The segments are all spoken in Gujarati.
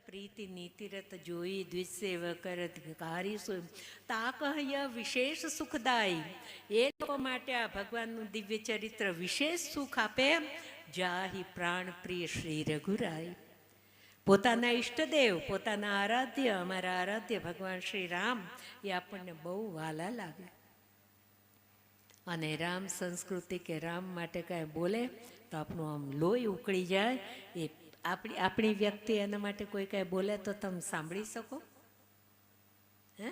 પ્રીતિ નીતિરત જોઈ દ્વિસેવ કરત કારી સુ તાકહ્ય વિશેષ સુખદાયી એ લોકો માટે આ ભગવાનનું દિવ્ય ચરિત્ર વિશેષ સુખ આપે જાહી પ્રાણ પ્રિય શ્રી રઘુરાય પોતાના ઈષ્ટદેવ પોતાના આરાધ્ય અમારા આરાધ્ય ભગવાન શ્રી રામ એ આપણને બહુ વાલા લાગે અને રામ સંસ્કૃતિ કે રામ માટે કાંઈ બોલે તો આપણું આમ લોહી ઉકળી જાય એ આપણી આપણી વ્યક્તિ એના માટે કોઈ કાંઈ બોલે તો તમે સાંભળી શકો હે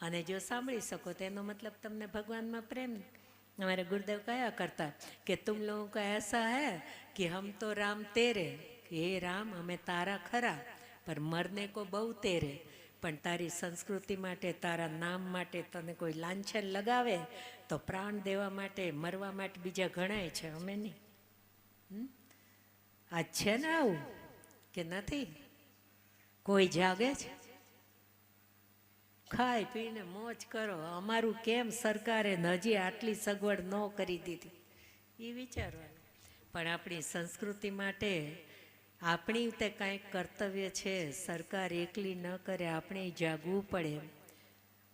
અને જો સાંભળી શકો તો એનો મતલબ તમને ભગવાનમાં પ્રેમ हमारे गुरुदेव कया करता कि तुम लोगों का ऐसा है कि हम तो राम तेरे कि हे राम અમે તારા ખરા પર મરને કો બહુ તેરે પણ તારી સંસ્કૃતિ માટે તારા નામ માટે તને કોઈ લાંછન લગાવે તો પ્રાણ દેવા માટે મરવા માટે બીજા ઘણાય છે અમે નહીં હમ? આ છે ને આવું? કે નથી? કોઈ જાગે છે? ખાઈ પીને મોજ કરો. અમારું કેમ સરકારે હજી આટલી સગવડ ન કરી દીધી? એ વિચારવાનું. પણ આપણી સંસ્કૃતિ માટે આપણી તે કાંઈક કર્તવ્ય છે, સરકાર એકલી ન કરે, આપણે જાગવું પડે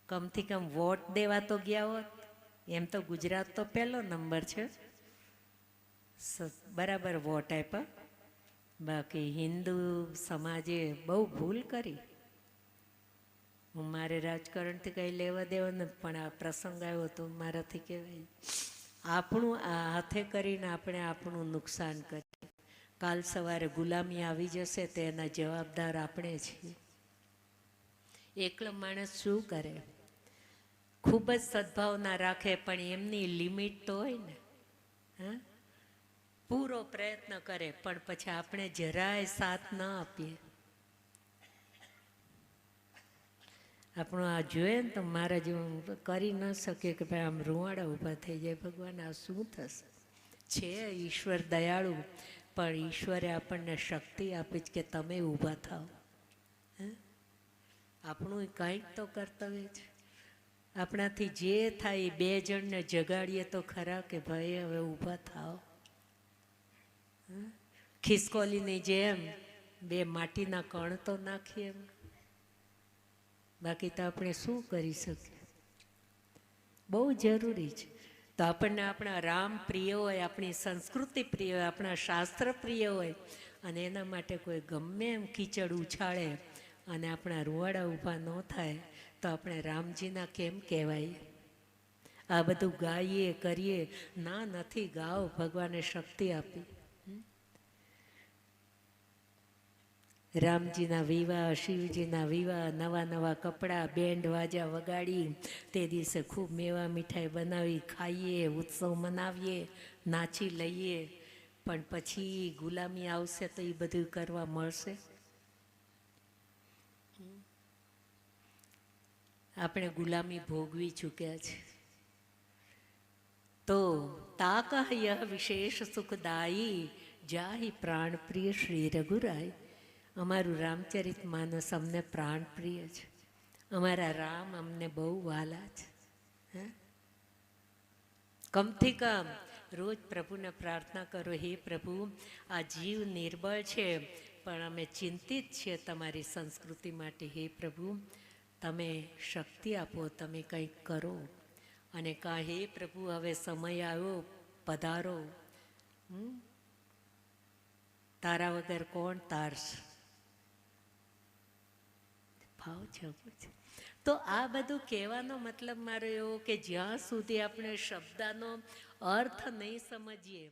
કમથી કમ વોટ દેવા તો ગયા હોત. એમ તો ગુજરાત તો પહેલો નંબર છે. બરાબર વોટ આપ્યા. બાકી હિન્દુ સમાજે બહુ ભૂલ કરી. હું મારે રાજકારણથી કંઈ લેવા દેવા નથી, પણ આ પ્રસંગ આવ્યો તો મારાથી કહેવાય. આપણું આ હાથે કરીને આપણે આપણું નુકસાન કરીએ. કાલ સવારે ગુલામી આવી જશે તો એના જવાબદાર આપણે છીએ. એકલો માણસ શું કરે? ખૂબ જ સદભાવના રાખે, પણ એમની લિમિટ તો હોય ને. હા? પૂરો પ્રયત્ન કરે, પણ પછી આપણે જરાય સાથ ન આપીએ. આપણું આ જોઈએ ને તો મારા જેવું કરી ન શકીએ કે ભાઈ આમ રૂવાડા ઊભા થઈ જાય. ભગવાન, આ શું થશે? છે ઈશ્વર દયાળુ, પણ ઈશ્વરે આપણને શક્તિ આપી છે કે તમે ઊભા થાઓ? આપણું કંઈક તો કર્તવ્ય છે. આપણાથી જે થાય એ બે જણને જગાડીએ તો ખરા કે ભાઈ હવે ઊભા થાઓ? ખિસકોલીની જેમ બે માટીના કણ તો નાખીએ બાકી તો આપણે શું કરી શકીએ? બહુ જરૂરી છે. તો આપણને આપણા રામ પ્રિય હોય, આપણી સંસ્કૃતિ પ્રિય હોય, આપણા શાસ્ત્ર પ્રિય હોય, અને એના માટે કોઈ ગમે એમ કીચડ ઉછાળે અને આપણા રૂવાડા ઊભા ન થાય, તો આપણે રામજીના કેમ કહેવાય? આ બધું ગાઈએ, કરીએ, ના નથી, ગાઓ, ભગવાને શક્તિ આપી. રામજીના વિવાહ, શિવજીના વિવાહ, નવા નવા કપડાં, બેન્ડ વાજા વગાડી, તે દિવસે ખૂબ મેવા મીઠાઈ બનાવી, ખાઈએ, ઉત્સવ મનાવીએ, નાચી લઈએ. પણ પછી ગુલામી આવશે તો એ બધું કરવા મળશે. આપણે ગુલામી ભોગવી ચૂક્યા છે. તો તાકહ્ય વિશેષ સુખદાયી, જાહી પ્રાણ પ્રિય શ્રી રઘુરાય. અમારું રામચરિત માનસ અમને પ્રાણ પ્રિય છે. અમારા રામ અમને બહુ વાલા છે. હે? કમથી કમ રોજ પ્રભુને પ્રાર્થના કરો, હે પ્રભુ, આ જીવ નિર્બળ છે, પણ અમે ચિંતિત છીએ તમારી સંસ્કૃતિ માટે. હે પ્રભુ, તમે શક્તિ આપો, તમે કંઈક કરો. અને કાં હે પ્રભુ, હવે સમય આવ્યો, પધારો? તારા વગર કોણ તારશે ભાવ છે. તો આ બધું કહેવાનો મતલબ મારો એવો કે જ્યાં સુધી આપણે શબ્દનો અર્થ નહીં સમજીએ